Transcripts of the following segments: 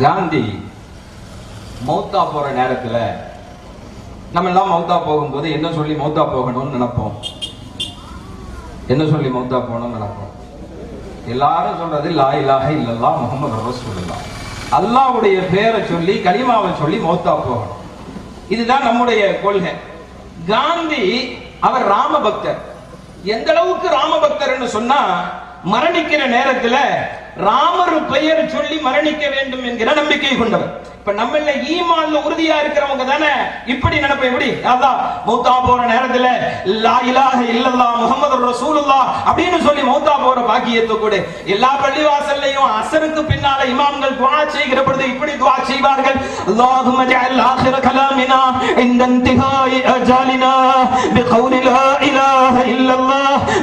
காந்தி மௌத்தா போற நேரத்துல நம்ம எல்லாம் மௌத்தா போகும்போது என்ன சொல்லி மௌத்தா போகணும்னு நினைப்போம்? என்ன சொல்லி மௌத்தா போகணும்னு நினைப்போம்? எல்லாரும் சொல்றது லா இலாக இல்லல்லா முகமது ரசூலுல்லாஹ். அல்லாவுடைய பேரை சொல்லி கலிமாவை சொல்லி மௌத்தா போகணும். இதுதான் நம்முடைய கொள்கை. காந்தி அவர் ராமபக்தர். எந்த அளவுக்கு ராமபக்தர்னு சொன்னா மரணிக்கிற நேரத்துல ராமர் பெயர் சொல்லி மரணிக்க வேண்டும் என்கிற நம்பிக்கை கொண்டவர். இப்ப நம்மள ஈமான்ல உறுதியா இருக்கிறவங்க தானே? இப்படி நினைப்ப எப்படி? அதான் மௌத்தா போற நேரத்துல லா இலாக இல்லல்லா முகமது ரசூலுல்லா அப்படின்னு சொல்லி மௌத்தா போற பாக்கியத்தை கூட. எல்லா பள்ளிவாசல்லையும் அசருக்கு பின்னால இமாம்கள் துவா செய்கிற பொழுது இப்படி துவா செய்வார்கள். அல்லாஹும்ம ஜஅல் ஆখির கலாமினா இந்த இன்திஹாய் அஜாலினா பிகௌலி லா இலாஹ இல்லல்லா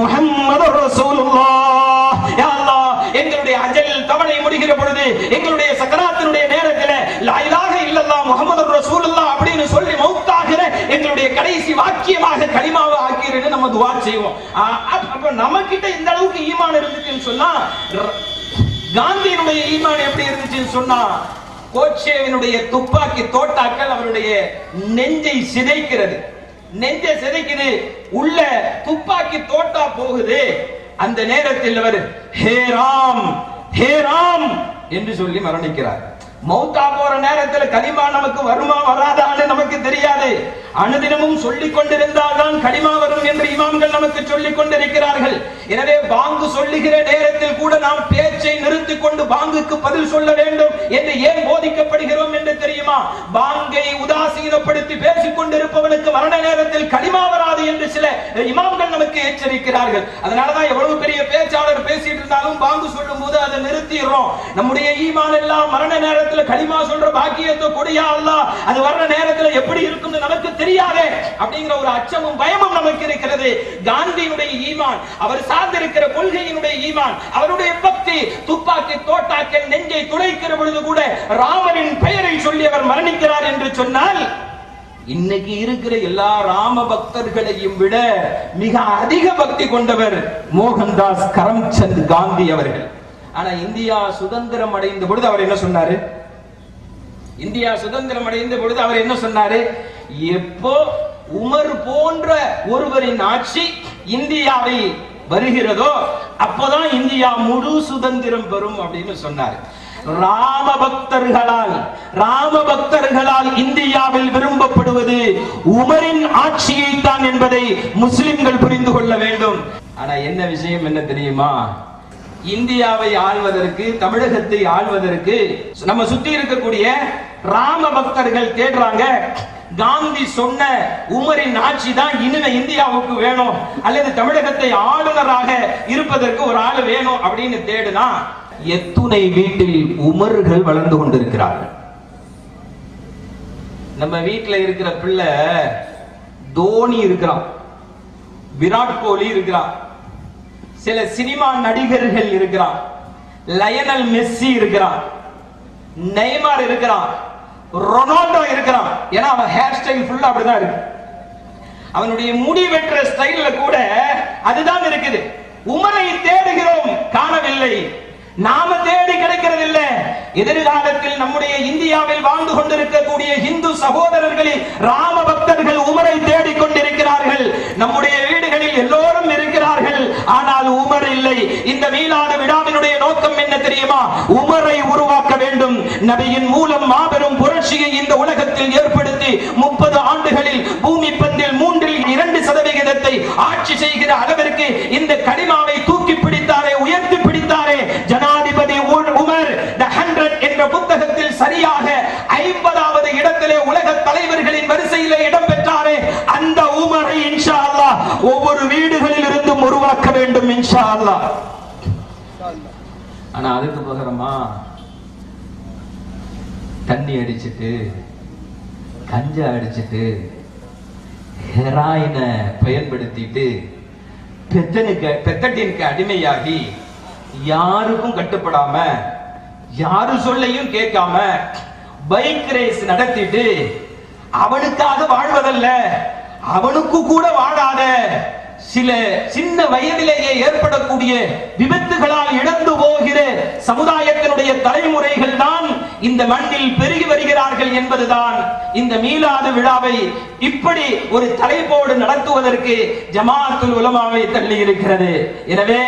முஹம்மது ரசூலுல்லாஹ் அல்லாஹ் எங்களுடைய அஜல் தவணை முடிகிற பொழுது எங்களுடைய சக்கராத்தினுடைய நேரத்தில் லா இலாஹ முகமது முஹம்மது அப்படின்னு சொல்லி மௌத்தாகிற எங்களுடைய கடைசி வாக்கியமாக கலிமாவை ஆக்கிறேன்னு நம்ம துவா செய்வோம். அப்ப- நம்ம கிட்ட இந்த அளவுக்கு ஈமான் இருந்துச்சுன்னு சொன்னா காந்தியினுடைய ஈமான் எப்படி இருந்துச்சுன்னு சொன்னா கோச்சேவினுடைய துப்பாக்கி தோட்டாக்கள் அவருடைய நெஞ்சை சிதைக்கிறது. நெஞ்சை சிதைக்குது உள்ள துப்பாக்கி தோட்டா போகுது. அந்த நேரத்தில் அவர் ஹே ராம் ஹே ராம் என்று சொல்லி மரணிக்கிறார். மௌத்தா போற நேரத்தில் கலிமா நமக்கு வருமா வராதான்னு நமக்கு தெரியாது. அனுதினமும் சொல்லிக் கொண்டிருந்தால்தான் கலிமா வரும் என்று இமாம்கள் நமக்கு சொல்லிக் கொண்டிருக்கிறார்கள். எனவே பாங்கு சொல்லுகிற நேரத்தில் கூட நாம் பேச்சை நிறுத்திக் கொண்டு பாங்குக்கு பதில் சொல்ல வேண்டும் என்று ஏன் போதிக்கப்படுகிறோம் என்று தெரியுமா? பாங்கை உதாசீனப்படுத்தி பேசிக் கொண்டிருப்பவனுக்கு மரண நேரத்தில் கலிமா வராது என்று சில இமாம்கள் நமக்கு எச்சரிக்கிறார்கள். அதனாலதான் எவ்வளவு பெரிய பேச்சாளர் பேசிட்டு இருந்தாலும் பாங்கு சொல்லும் போது அதை நிறுத்திடுறோம். நம்முடைய ஈமான் எல்லாம் மரண நேரத்தில் களிமா சொல்ற பாக்கியத்தை கொடியா அல்லா அது வர்ற நேரத்துல எப்படி இருக்கும்னு நமக்கு தெரியாதே அப்படிங்கிற ஒரு அச்சமும் பயமும் நமக்கு இருக்கிறது. காந்தியினுடைய ஈமான் அவர் சார்ந்திருக்கிற கொள்கையினுடைய ஈமான் அவருடைய பக்தி துப்பாக்கி தோட்டாக்கள் நெஞ்சை துளைக்கிற பொழுது கூட ராமனின் பெயரை சொல்லி அவர் மரணிக்கிறார் என்று சொன்னால் இன்னைக்கு இருக்கிற எல்லா ராம பக்தர்களையும் விட மிக அதிக பக்தி கொண்டவர் மோகன்தாஸ் கரம்சந்த் காந்தி அவர்கள். ஆனா இந்தியா சுதந்திரம் அடைந்த பொழுது அவர் என்ன சொன்னாரு? இந்தியா சுதந்திரம் அடைந்த பொழுது அவர் என்ன சொன்னாரு? எப்போ உமர் போன்ற ஒருவரின் ஆட்சி இந்தியாவில் வருகிறதோ அப்போதான் இந்தியா முழு சுதந்திரம் பெறும் அப்படின்னு சொன்னார். ராம பக்தர்களால் ராம பக்தர்களால் இந்தியாவில் விரும்பப்படுவது உமரின் ஆட்சியை தான் என்பதை முஸ்லிம்கள் புரிந்து கொள்ள வேண்டும். ஆனா என்ன விஷயம் என்ன தெரியுமா? இந்தியாவை ஆள்வதற்கு தமிழகத்தை ஆள்வதற்கு நம்ம சுத்தி இருக்கக்கூடிய ராம பக்தர்கள் தேடுறாங்க காந்தி சொன்ன உமரின் ஆட்சி தான் இனிமே இந்தியாவுக்கு வேணும் அல்லது தமிழகத்தை ஆளுநராக இருப்பதற்கு ஒரு ஆள் வேணும் அப்படின்னு தேடுனா எத்துணை வீட்டில் உமர்கள் வளர்ந்து கொண்டிருக்கிறார்கள். நம்ம வீட்டுல இருக்கிற பிள்ளை தோனி இருக்கிறான் விராட் கோலி இருக்கிறான். சில சினிமா நடிகர்கள் இருக்கிறான் லயனல் மெஸ்ஸி இருக்கிறான் நெய்மார் இருக்கிறான் ரொனால்டோ இருக்கிறான் ஏன்னா அவன் ஹேர் ஸ்டைல் ஃபுல்லா அப்படிதான் இருக்கு. அவனுடைய முடி வெட்டுற ஸ்டைல்ல கூட அதுதான் இருக்குது. உமரை தேடுகிறோம் காணவில்லை. நாம தேடி கிடைக்கிறது இல்ல எதிர்காலத்தில் நம்முடைய இந்தியாவில் வாழ்ந்து கொண்டிருக்கக்கூடிய இந்து சகோதரர்களில் ராம பக்தர்கள் உமரை தேடிக் கொண்டிருக்கிறார்கள். நம்முடைய வீடுகளில் எல்லோரும் இருக்கிறார்கள். ஆனால் உமர் இல்லை. இந்த மீளான விழாவினுடைய நோக்கம் என்ன தெரியுமா? உமரை உருவாக்க வேண்டும். நபியின் மூலம் மாபெரும் புரட்சியை இந்த உலகத்தில் ஏற்படுத்தி முப்பது ஆண்டுகளில் பூமி பந்தில் மூன்றில் இரண்டு சதவிகிதத்தை ஆட்சி செய்கிற அளவிற்கு இந்த கடிமாவை தூக்கி சரியாக ஐம்பதாவது இடத்திலே உலக தலைவர்களின் வரிசையிலே இடம் பெற்றாரே. அந்த உமரை இன்ஷா அல்லாஹ் ஒவ்வொரு வீடுகளில் இருந்தும் உருவாக்க வேண்டும் இன்ஷா அல்லாஹ் ஆனா அதுக்கு பகரமா தண்ணி அடிச்சிட்டு கஞ்சா அடிச்சிட்டு ஹெராயினை பயன்படுத்திட்டு பெத்தனுக்கு பெத்தட்டிற்கு அடிமையாகி யாருக்கும் கட்டுப்படாம யாரு சொல்லையும் கேட்காம பைக் ரேஸ் நடத்திட்டு அவனுக்காக வாழ்வதல்ல அவனுக்கு கூட வாழாத சில சின்ன வயதிலேயே ஏற்படக்கூடிய விபத்துகளால் இழந்து போகிற சமுதாயத்தினுடைய தலைமுறைகள் தான் இந்த மண்ணில் பெருகி வருகிறார்கள் என்பதுதான் இந்த மீலாது விழாவை இப்படி ஒரு தலைப்போடு நடத்துவதற்கு ஜமாத்துல் உலமாவை தள்ளி இருக்கிறது. எனவே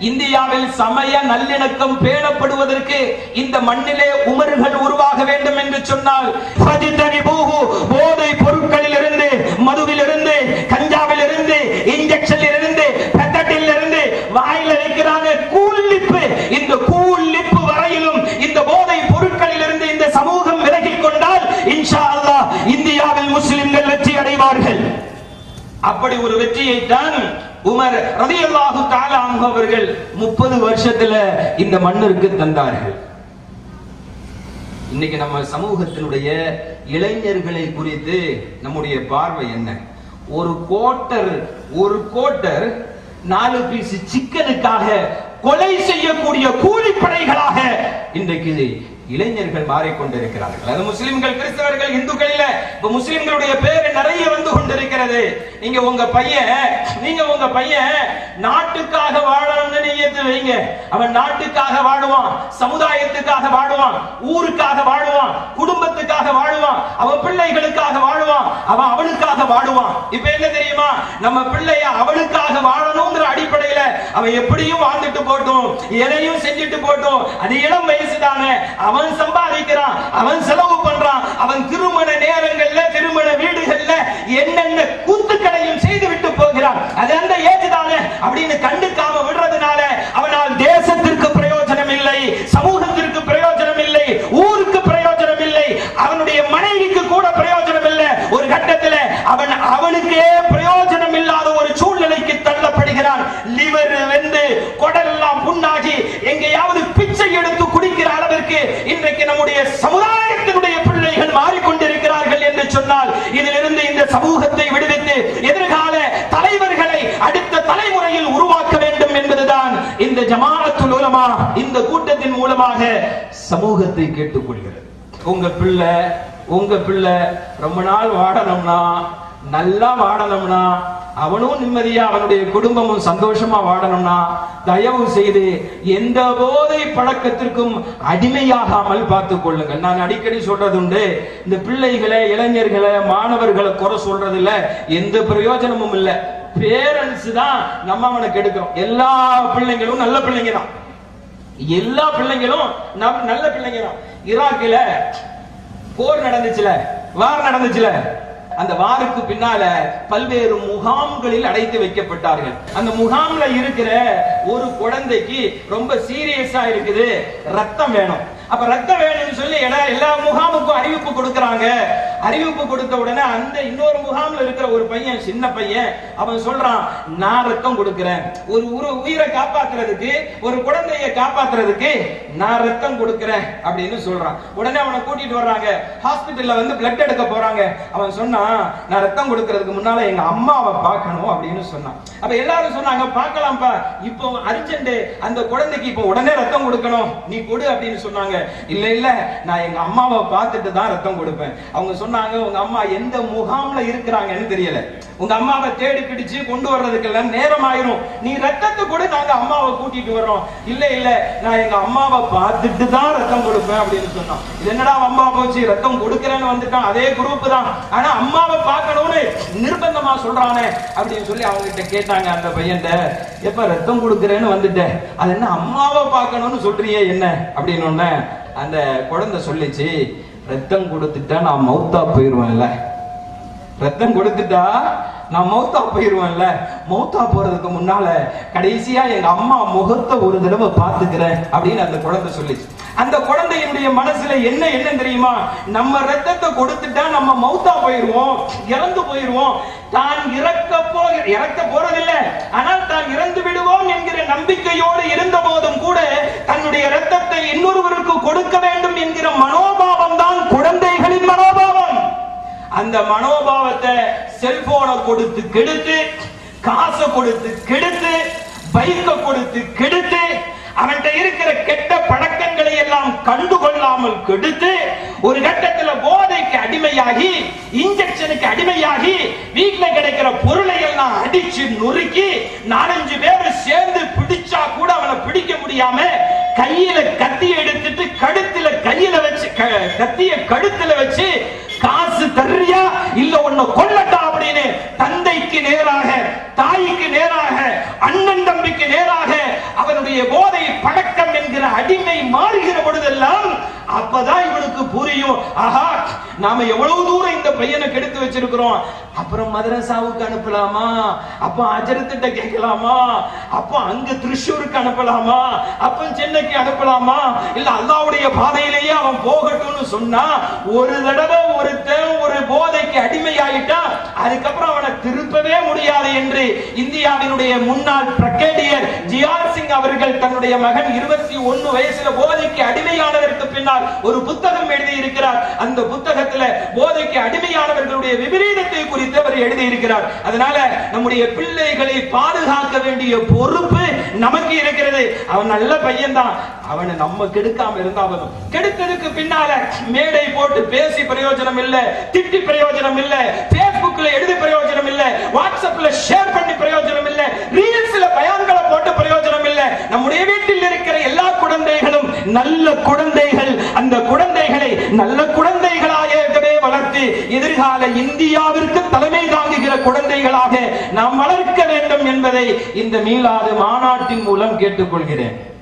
இந்தியாவில் சமய நல்லிணக்கம் பேணப்படுவதற்கு இந்த மண்ணிலே உமர்கள் உருவாக வேண்டும் என்று சொன்னால் போதை பொருள் இருந்து மதுவில் இருந்து கஞ்சாவில் இருந்து இன்ஜெக்ஷன் இருந்து பெத்தட்டில் இருந்து வாயில வைக்கிறாங்க கூல் லிப்பு இந்த கூல் லிப்பு வரையிலும் இந்த போதை பொருட்களில் இருந்து இந்த சமூகம் விலகிக் கொண்டால் இன்ஷா அல்லாஹ் இந்தியாவில் முஸ்லிம்கள் வெற்றி அடைவார்கள் அப்படி ஒரு வெற்றியை தான் உமர் ரதி அல்லாஹு அன்ஹு அவர்கள் முப்பது வருஷத்துல இந்த மண்ணிற்கு தந்தார்கள். இன்னைக்கு நம்ம சமூகத்தினுடைய இளைஞர்களை குறித்து நம்முடைய பார்வை என்ன? ஒரு கோட்டர் ஒரு கோட்டர் நாலு பீஸ் சிக்கனுக்காக கொலை செய்யக்கூடிய கூலிப்படைகளாக இன்றைக்கு இளைஞர்கள் மாறிக்கொண்டிருக்கிறார்கள். அது முஸ்லிம்கள் கிறிஸ்தவர்கள் இந்துக்கள் இல்ல. இப்ப முஸ்லிம்களுடைய பேர் நிறைய வந்து கொண்டிருக்கிறது. நீங்க உங்க பையன் நீங்க உங்க பையன் நாட்டுக்காக வாழணும்னு நியத்து வைங்க. அவன் நாட்டுக்காக வாழுவான் சமுதாயத்துக்காக வாழுவான் ஊருக்காக வாழுவான் குடும்பத்துக்காக வாழுவான் அவன் பிள்ளைகளுக்காக வாழுவான் அவன் அவனுக்காக வாழுவான். இப்ப என்ன தெரியுமா? நம்ம பிள்ளைய அவனுக்காக வாழணுங்கிற அடிப்படையில அவன் எப்படியும் வாழ்ந்துட்டு போட்டும் எதையும் செஞ்சுட்டு போட்டும். அது இளம் வயசு தானே. அவன் சம்பாதிக்கிறான் அவன் செலவு பண்றான் அவன் திருமண நேரங்கள்ல திருமண வீடுகள்ல என்னென்ன கூத்துக்களையும் செய்து விட்டு போகிறான். அது அந்த ஏஜ் தானே அப்படின்னு கண்டுக்காம விடுறதுனால அவனால் தேசத்திற்கு பிரயோஜனம் இல்லை சமூக பிரயோஜனம் இல்லை ஊருக்கு பிரயோஜனம் இல்லை அவனுடைய மனைவிக்கு கூட பிரயோஜனம் இல்லை ஒரு கட்டத்துல அவன் அவனுக்கே பிரயோஜனம் இல்லாத ஒரு சூழ்நிலைக்கு தள்ளப்படுகிறான் லிவர் வெந்து குடலெல்லாம் புண்ணாகி எங்கேயாவது பிச்சை எடுத்து குடிக்கிற அளவிற்கு இன்றைக்கு நம்முடைய சமுதாயத்தினுடைய பிள்ளைகள் மாறிக்கொண்டிருக்கிறார்கள் என்று சொன்னால் இதிலிருந்து இந்த சமூகத்தை விடுவித்து எதிர்கால தலைவர்களை அடுத்த தலைமுறையில் உருவாக்க வேண்டும் என்பதுதான் இந்த ஜமாஅத்துல் உலமா இந்த கூட்டத்தின் மூலமாக சமூகத்தை கேட்டுக்கொள்கிறது. உங்க பிள்ளை உங்க பிள்ளை ரொம்ப நாள் வாடணும்னா நல்லா வாடணும்னா அவனும் நிம்மதியா அவனுடைய குடும்பமும் சந்தோஷமா வாடணும்னா தயவு செய்து எந்த போதை பழக்கத்திற்கும் அடிமையாகாமல் பார்த்துக் கொள்ளுங்கள். நான் அடிக்கடி சொல்றது உண்டு இந்த பிள்ளைகளை இளைஞர்களை மாணவர்களை குறை சொல்றதுல எந்த பிரயோஜனமும் இல்லை. பேரண்ட்ஸ் தான் நம்ம அவனை கெடுக்கிறோம் எல்லா பிள்ளைங்களும் நல்ல பிள்ளைங்க தான் எல்லா பிள்ளைங்களும் நம் நல்ல பிள்ளைங்க தான் ஈராக்கில போர் நடந்துச்சுல வார் நடந்துச்சுல அந்த வாருக்கு பின்னால பல்வேறு முகாம்களில் அடைத்து வைக்கப்பட்டார்கள். அந்த முகாம்ல இருக்கிற ஒரு குழந்தைக்கு ரொம்ப சீரியஸா இருக்குது ரத்தம் வேணும். அப்ப ரத்தம் வேணும்னு சொல்லி எல்லா எல்லா முகாமுக்கும் அறிவிப்பு கொடுக்கறாங்க. அறிவிப்பு கொடுத்த உடனே அந்த இன்னொரு முகாம்ல இருக்கிற ஒரு பையன் சின்ன பையன் அவன் சொல்றான் நான் ரத்தம் கொடுக்கிறேன். ஒரு ஒரு உயிரை காப்பாத்துறதுக்கு ஒரு குழந்தையை காப்பாத்துறதுக்கு நான் ரத்தம் கொடுக்கிறேன் அப்படின்னு சொல்றான். உடனே அவனை கூட்டிட்டு வர்றாங்க. ஹாஸ்பிட்டல்ல வந்து பிளட் எடுக்க போறாங்க. அவன் சொன்னான் நான் ரத்தம் கொடுக்கறதுக்கு முன்னால எங்க அம்மாவை பார்க்கணும் அப்படின்னு சொன்னான். அப்ப எல்லாரும் சொன்னாங்க பார்க்கலாம்ப்பா. இப்போ அர்ஜென்ட் அந்த குழந்தைக்கு இப்போ உடனே ரத்தம் கொடுக்கணும். நீ கொடு அப்படின்னு சொன்னாங்க. இல்ல இல்ல நான் எங்க அம்மாவை பார்த்துட்டு தான் ரத்தம் கொடுப்பேன். அவங்க சொன்னாங்க உங்க அம்மா எந்த முகாம்ல இருக்கிறாங்கன்னு தெரியல. உங்க அம்மாவை தேடி பிடிச்சு கொண்டு வர்றதுக்கெல்லாம் நேரம் ஆயிரும் நீ ரத்தத்தை கூட நாங்க அம்மாவை கூட்டிட்டு வர்றோம். இல்ல இல்ல நான் எங்க அம்மாவை பார்த்துட்டு தான் ரத்தம் கொடுப்பேன் அப்படின்னு சொன்னான். இது என்னடா அம்மா போச்சு? ரத்தம் கொடுக்குறேன்னு வந்துட்டான். அதே குரூப் தான். ஆனா அம்மாவை பார்க்கணும்னு நிர்பந்தமா சொல்றானே அப்படின்னு சொல்லி அவங்க கிட்ட கேட்டாங்க அந்த பையன்ட்ட. எப்ப ரத்தம் கொடுக்குறேன்னு வந்துட்டேன் அது என்ன அம்மாவை பார்க்கணும்னு சொல்றியே என்ன? அப்படின்னு அந்த குழந்தை சொல்லிச்சு ரத்தம் கொடுத்துட்டா நான் மௌத்தா போயிருவேன்ல. ரத்தம் கொடுத்துட்டா நான் மௌத்தா போயிருவேன்ல. மௌத்தா போறதுக்கு முன்னால கடைசியா எங்க அம்மா முகத்தை ஒரு தடவை பாத்துக்கிறேன் அப்படின்னு அந்த குழந்தை சொல்லிச்சு. அந்த குழந்தையினுடைய மனசுல என்ன என்ன தெரியுமா? நம்ம ரத்தத்தை கொடுத்துட்டா நம்ம மௌத்தா போயிருவோம் இறந்து போயிருவோம். தான் இறக்க போ இறக்க போறதில்லை. ஆனால் தான் இறந்து விடுவோம் என்கிற நம்பிக்கையோடு இருந்த போதும் கூட தன்னுடைய ரத்தத்தை இன்னொருவருக்கு கொடுக்க வேண்டும் என்கிற மனோபாவம் தான் குழந்தைகளின் மனோபாவம். அந்த மனோபாவத்தை செல்போனை கொடுத்து கெடுத்து காசை கொடுத்து கெடுத்து பைக்கை கொடுத்து கெடுத்து அவன்கிட்ட இருக்கிற கெட்ட பழக்கங்களை எல்லாம் கண்டுகொள்ளாமல் கெடுத்து ஒரு கட்டத்துல போதைக்கு அடிமையாகி இன்ஜெக்ஷனுக்கு அடிமையாகி வீட்டுல கிடைக்கிற பொருளை எல்லாம் அடிச்சு நொறுக்கி நாலஞ்சு பேர் சேர்ந்து பிடிச்சா கூட அவனை பிடிக்க முடியாம கையில கத்தி எடுத்துட்டு கழுத்துல கையில வச்சு க- கத்திய கழுத்துல வச்சு காசு தர்றியா இல்ல உன்னை கொல்ல தந்தைக்கு நேராக தாய்க்கு நேராக அண்ணன் தம்பிக்கு நேராக அவனுடைய போதை பழக்கம் என்கிற அடிமை மாறுகிற பொழுதெல்லாம் அப்பதான் இவனுக்கு புரியும். ஆஹா நாம எவ்வளவு தூரம் இந்த பையனை கெடுத்து வச்சிருக்கிறோம். அப்புறம் மதரசாவுக்கு அனுப்பலாமா? அப்ப அஜரத்திட்ட கேட்கலாமா? அப்ப அங்க திருஷூருக்கு அனுப்பலாமா? அப்ப சென்னைக்கு அனுப்பலாமா? இல்ல அல்லாவுடைய பாதையிலேயே அவன் போகட்டும்னு சொன்னா ஒரு தடவை ஒருத்தன் ஒரு போதைக்கு அடிமை ஆயிட்டா அதுக்கப்புறம் அவனை திருப்பவே முடியாது என்று இந்தியாவினுடைய முன்னாள் பிரகேடியர் ஜியார் சிங் அவர்கள் தன்னுடைய மகன் இருபத்தி ஒன்னு வயசுல போதைக்கு அடிமையானதற்கு பின்னால் ஒரு புத்தகம் எழுதி இருக்கிறார் அந்த புத்தகத்துல போதைக்கு அடிமையானவர்களுடைய விபரீதத்தை குறித்து அவர் எழுதி இருக்கிறார் அதனால நம்முடைய பிள்ளைகளை பாதுகாக்க வேண்டிய பொறுப்பு நமக்கு இருக்கிறது. அவன் நல்ல பையன் தான் அவனை நம்ம கெடுக்காம இருந்தாலும் கெடுத்ததுக்கு பின்னால மேடை போட்டு பேசி பிரயோஜனம் இல்ல திட்டி பிரயோஜனம் இல்ல பேஸ்புக்ல எழுதி பிரயோஜனம் இல்ல வாட்ஸ்அப்ல ஷேர் பண்ணி பிரயோஜனம் இல்ல ரீல்ஸ்ல பயான்களை போட்டு பிரயோஜனம் இல்ல நம்முடைய வீட்டில் இருக்கிற எல்லா குழந்தைகளும் நல்ல குழந்தைகள் அந்த குழந்தைகளை நல்ல குழந்தைகளாகவே வளர்த்து எதிர்கால இந்தியாவிற்கு தலைமை தாங்குகிற குழந்தைகளாக நாம் வளர்க்க வேண்டும் என்பதை இந்த மீளாது மாநாட்டின் மூலம் கேட்டுக்கொள்கிறேன்.